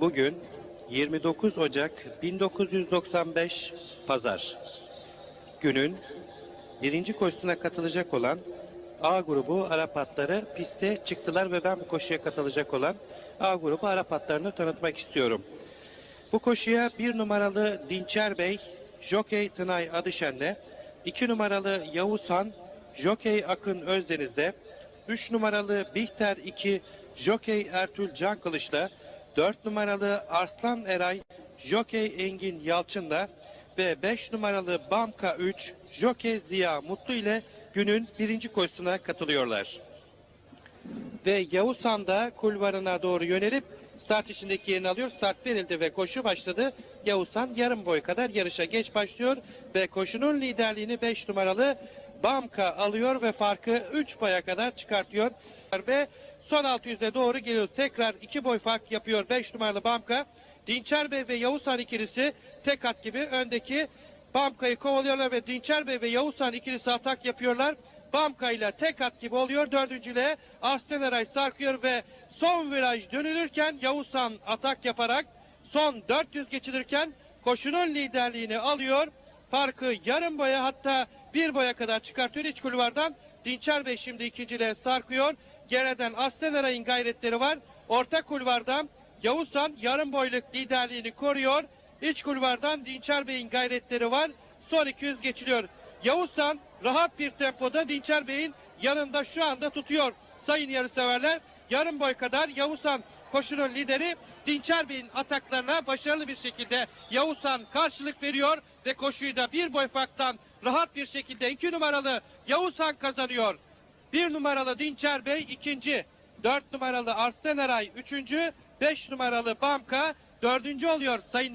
Bugün 29 Ocak 1995 Pazar. Günün birinci koşusuna katılacak olan A grubu Arap atları piste çıktılar ve ben bu koşuya katılacak olan A grubu Arap atlarını tanıtmak istiyorum. Bu koşuya bir numaralı Dinçer Bey, Jokey Tınay Adışen'le, iki numaralı Yavuz Han, Jokey Akın Özdeniz'de, üç numaralı Bihter 2, Jokey Ertül Can Kılıç'la, dört numaralı Arslan Eray, Jokey Engin Yalçın'la ve 5 numaralı Bamka 3, Jokey Ziya Mutlu ile günün birinci koşusuna katılıyorlar ve Yavuz Han da kulvarına doğru yönelip start içindeki yerini alıyor. Start verildi ve koşu başladı. Yavuz Han yarım boy kadar yarışa geç başlıyor ve koşunun liderliğini 5 numaralı Bamka alıyor ve farkı 3 boya kadar çıkartıyor. Ve son 600'e doğru geliyoruz. Tekrar 2 boy fark yapıyor 5 numaralı Bamka. Dinçer Bey ve Yavuz Han ikilisi tek at gibi öndeki Bamka'yı kovalıyorlar ve Dinçer Bey ve Yavuz Han ikilisi atak yapıyorlar. Bamka ile tek at gibi oluyor. Dördüncüle Asteneray sarkıyor ve son viraj dönülürken Yavuzhan atak yaparak son 400 geçilirken koşunun liderliğini alıyor. Farkı yarım boya hatta bir boya kadar çıkartıyor iç kulvardan. Dinçer Bey şimdi ikinciliğe sarkıyor. Geriden Asteneray'ın gayretleri var. Orta kulvardan Yavuzhan yarım boyluk liderliğini koruyor. İç kulvardan Dinçer Bey'in gayretleri var. Son 200 geçiliyor. Yavuzhan rahat bir tempoda Dinçer Bey'in yanında şu anda tutuyor. Sayın yarışseverler yarım boy kadar Yavuzhan koşunun lideri Dinçer Bey'in ataklarına başarılı bir şekilde Yavuzhan karşılık veriyor ve koşuyu da bir boy farktan rahat bir şekilde iki numaralı Yavuzhan kazanıyor. Bir numaralı Dinçer Bey ikinci, dört numaralı Arslan Eray üçüncü, beş numaralı Bamka dördüncü oluyor sayın